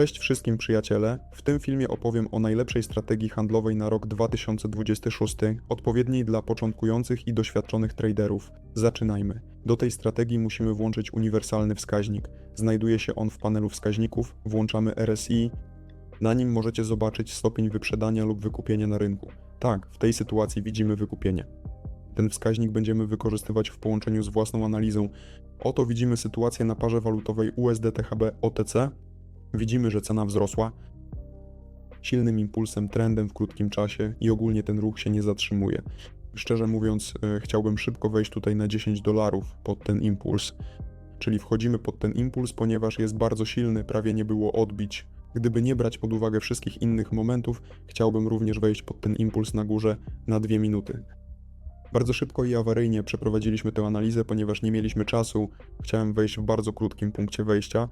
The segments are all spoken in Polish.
Cześć wszystkim przyjaciele. W tym filmie opowiem o najlepszej strategii handlowej na rok 2026, odpowiedniej dla początkujących i doświadczonych traderów. Zaczynajmy. Do tej strategii musimy włączyć uniwersalny wskaźnik. Znajduje się on w panelu wskaźników, włączamy RSI. Na nim możecie zobaczyć stopień wyprzedania lub wykupienia na rynku. Tak, w tej sytuacji widzimy wykupienie. Ten wskaźnik będziemy wykorzystywać w połączeniu z własną analizą. Oto widzimy sytuację na parze walutowej USD-THB OTC, Widzimy, że cena wzrosła silnym impulsem, trendem w krótkim czasie i ogólnie ten ruch się nie zatrzymuje. Szczerze mówiąc, e, chciałbym szybko wejść tutaj na 10 dolarów pod ten impuls. Czyli wchodzimy pod ten impuls, ponieważ jest bardzo silny, prawie nie było odbić. Gdyby nie brać pod uwagę wszystkich innych momentów, chciałbym również wejść pod ten impuls na górze na 2 minuty. Bardzo szybko i awaryjnie przeprowadziliśmy tę analizę, ponieważ nie mieliśmy czasu. Chciałem wejść w bardzo krótkim punkcie wejścia.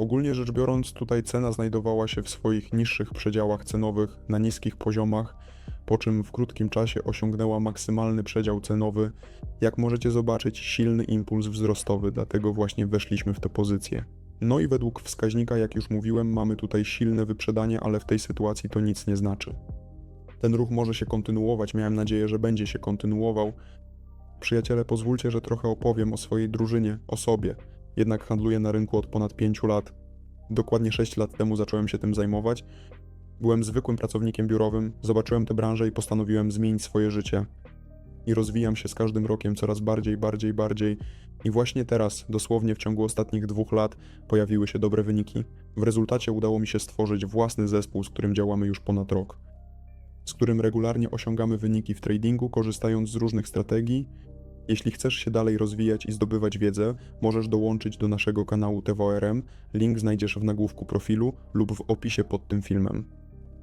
Ogólnie rzecz biorąc, tutaj cena znajdowała się w swoich niższych przedziałach cenowych, na niskich poziomach, po czym w krótkim czasie osiągnęła maksymalny przedział cenowy. Jak możecie zobaczyć, silny impuls wzrostowy, dlatego właśnie weszliśmy w tę pozycję. No i według wskaźnika, jak już mówiłem, mamy tutaj silne wyprzedanie, ale w tej sytuacji to nic nie znaczy. Ten ruch może się kontynuować, miałem nadzieję, że będzie się kontynuował. Przyjaciele, pozwólcie, że trochę opowiem o swojej drużynie, o sobie. Jednak handluję na rynku od ponad 5 lat. Dokładnie 6 lat temu zacząłem się tym zajmować. Byłem zwykłym pracownikiem biurowym, zobaczyłem tę branżę i postanowiłem zmienić swoje życie. I rozwijam się z każdym rokiem coraz bardziej, bardziej, bardziej. I właśnie teraz, dosłownie w ciągu ostatnich dwóch lat, pojawiły się dobre wyniki. W rezultacie udało mi się stworzyć własny zespół, z którym działamy już ponad rok. Z którym regularnie osiągamy wyniki w tradingu, korzystając z różnych strategii jeśli chcesz się dalej rozwijać i zdobywać wiedzę, możesz dołączyć do naszego kanału TVRM. Link znajdziesz w nagłówku profilu lub w opisie pod tym filmem.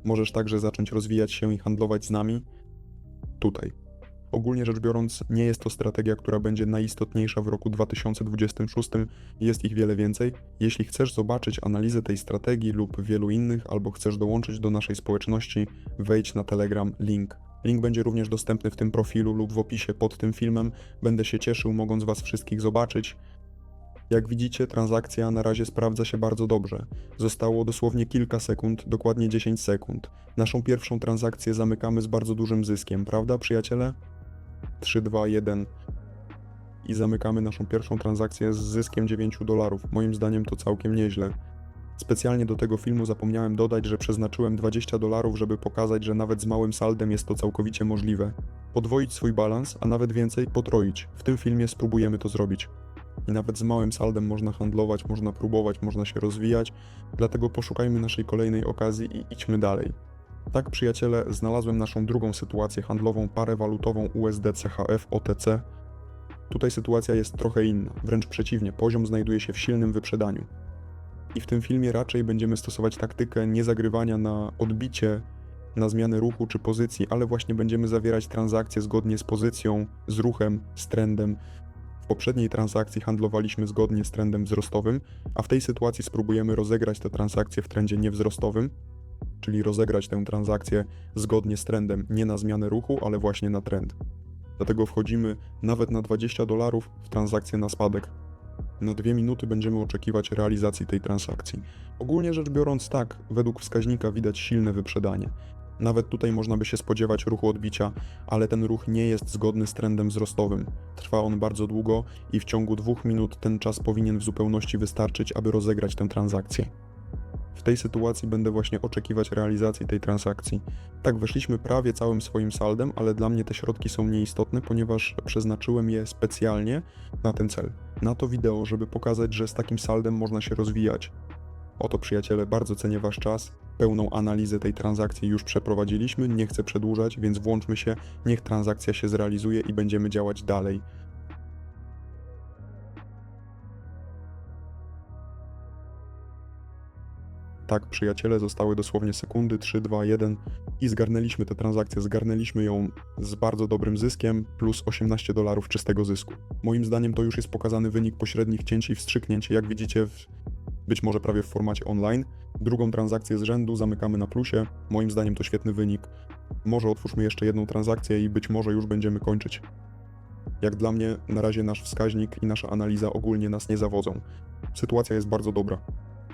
Możesz także zacząć rozwijać się i handlować z nami tutaj. Ogólnie rzecz biorąc, nie jest to strategia, która będzie najistotniejsza w roku 2026, jest ich wiele więcej. Jeśli chcesz zobaczyć analizę tej strategii lub wielu innych, albo chcesz dołączyć do naszej społeczności, wejdź na Telegram, link Link będzie również dostępny w tym profilu lub w opisie pod tym filmem. Będę się cieszył, mogąc Was wszystkich zobaczyć. Jak widzicie, transakcja na razie sprawdza się bardzo dobrze. Zostało dosłownie kilka sekund, dokładnie 10 sekund. Naszą pierwszą transakcję zamykamy z bardzo dużym zyskiem, prawda, przyjaciele? 3, 2, 1. I zamykamy naszą pierwszą transakcję z zyskiem 9 dolarów. Moim zdaniem to całkiem nieźle. Specjalnie do tego filmu zapomniałem dodać, że przeznaczyłem 20 dolarów, żeby pokazać, że nawet z małym saldem jest to całkowicie możliwe. Podwoić swój balans, a nawet więcej potroić. W tym filmie spróbujemy to zrobić. I nawet z małym saldem można handlować, można próbować, można się rozwijać, dlatego poszukajmy naszej kolejnej okazji i idźmy dalej. Tak, przyjaciele, znalazłem naszą drugą sytuację handlową, parę walutową USD CHF OTC. Tutaj sytuacja jest trochę inna, wręcz przeciwnie, poziom znajduje się w silnym wyprzedaniu. I w tym filmie raczej będziemy stosować taktykę nie zagrywania na odbicie, na zmianę ruchu czy pozycji, ale właśnie będziemy zawierać transakcje zgodnie z pozycją, z ruchem, z trendem. W poprzedniej transakcji handlowaliśmy zgodnie z trendem wzrostowym, a w tej sytuacji spróbujemy rozegrać tę transakcję w trendzie niewzrostowym, czyli rozegrać tę transakcję zgodnie z trendem, nie na zmianę ruchu, ale właśnie na trend. Dlatego wchodzimy nawet na 20 dolarów w transakcję na spadek, na dwie minuty będziemy oczekiwać realizacji tej transakcji. Ogólnie rzecz biorąc, tak, według wskaźnika widać silne wyprzedanie. Nawet tutaj można by się spodziewać ruchu odbicia, ale ten ruch nie jest zgodny z trendem wzrostowym. Trwa on bardzo długo i w ciągu dwóch minut ten czas powinien w zupełności wystarczyć, aby rozegrać tę transakcję. W tej sytuacji będę właśnie oczekiwać realizacji tej transakcji. Tak, weszliśmy prawie całym swoim saldem, ale dla mnie te środki są nieistotne, ponieważ przeznaczyłem je specjalnie na ten cel. Na to wideo, żeby pokazać, że z takim saldem można się rozwijać. Oto przyjaciele, bardzo cenię Wasz czas. Pełną analizę tej transakcji już przeprowadziliśmy, nie chcę przedłużać, więc włączmy się, niech transakcja się zrealizuje i będziemy działać dalej. Tak, przyjaciele, zostały dosłownie sekundy, 3, 2, 1 i zgarnęliśmy tę transakcję, zgarnęliśmy ją z bardzo dobrym zyskiem, plus 18 dolarów czystego zysku. Moim zdaniem to już jest pokazany wynik pośrednich cięć i wstrzyknięć, jak widzicie, w, być może prawie w formacie online. Drugą transakcję z rzędu zamykamy na plusie, moim zdaniem to świetny wynik. Może otwórzmy jeszcze jedną transakcję i być może już będziemy kończyć. Jak dla mnie, na razie nasz wskaźnik i nasza analiza ogólnie nas nie zawodzą. Sytuacja jest bardzo dobra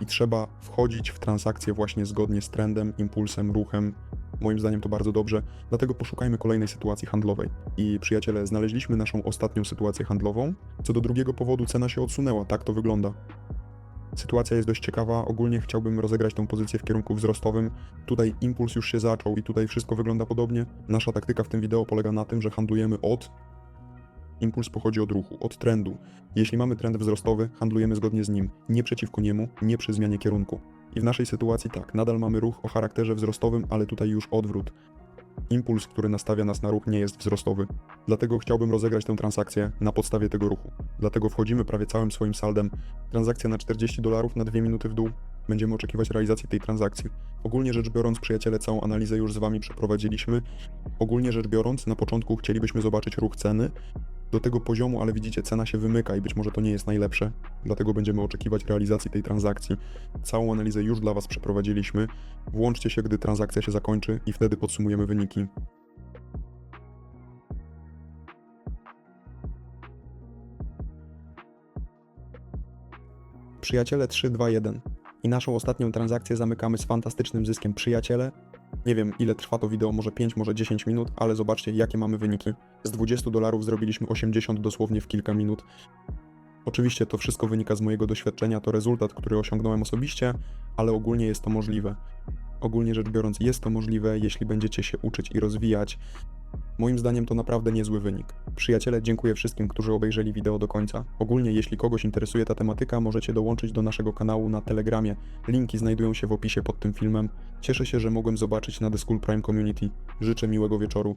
i trzeba wchodzić w transakcje właśnie zgodnie z trendem, impulsem, ruchem. Moim zdaniem to bardzo dobrze, dlatego poszukajmy kolejnej sytuacji handlowej. I przyjaciele, znaleźliśmy naszą ostatnią sytuację handlową. Co do drugiego powodu, cena się odsunęła, tak to wygląda. Sytuacja jest dość ciekawa. Ogólnie chciałbym rozegrać tą pozycję w kierunku wzrostowym. Tutaj impuls już się zaczął i tutaj wszystko wygląda podobnie. Nasza taktyka w tym wideo polega na tym, że handlujemy od. Impuls pochodzi od ruchu, od trendu. Jeśli mamy trend wzrostowy, handlujemy zgodnie z nim, nie przeciwko niemu, nie przy zmianie kierunku. I w naszej sytuacji tak, nadal mamy ruch o charakterze wzrostowym, ale tutaj już odwrót. Impuls, który nastawia nas na ruch, nie jest wzrostowy. Dlatego chciałbym rozegrać tę transakcję na podstawie tego ruchu. Dlatego wchodzimy prawie całym swoim saldem. Transakcja na 40 dolarów na 2 minuty w dół. Będziemy oczekiwać realizacji tej transakcji. Ogólnie rzecz biorąc, przyjaciele, całą analizę już z Wami przeprowadziliśmy. Ogólnie rzecz biorąc, na początku chcielibyśmy zobaczyć ruch ceny do tego poziomu, ale widzicie, cena się wymyka i być może to nie jest najlepsze. Dlatego będziemy oczekiwać realizacji tej transakcji. Całą analizę już dla Was przeprowadziliśmy. Włączcie się, gdy transakcja się zakończy i wtedy podsumujemy wyniki. Przyjaciele 3, 2, 1. I naszą ostatnią transakcję zamykamy z fantastycznym zyskiem. Przyjaciele, nie wiem ile trwa to wideo, może 5, może 10 minut, ale zobaczcie jakie mamy wyniki. Z 20 dolarów zrobiliśmy 80 dosłownie w kilka minut. Oczywiście to wszystko wynika z mojego doświadczenia, to rezultat, który osiągnąłem osobiście, ale ogólnie jest to możliwe. Ogólnie rzecz biorąc, jest to możliwe, jeśli będziecie się uczyć i rozwijać. Moim zdaniem to naprawdę niezły wynik. Przyjaciele, dziękuję wszystkim, którzy obejrzeli wideo do końca. Ogólnie, jeśli kogoś interesuje ta tematyka, możecie dołączyć do naszego kanału na Telegramie. Linki znajdują się w opisie pod tym filmem. Cieszę się, że mogłem zobaczyć na The School Prime Community. Życzę miłego wieczoru.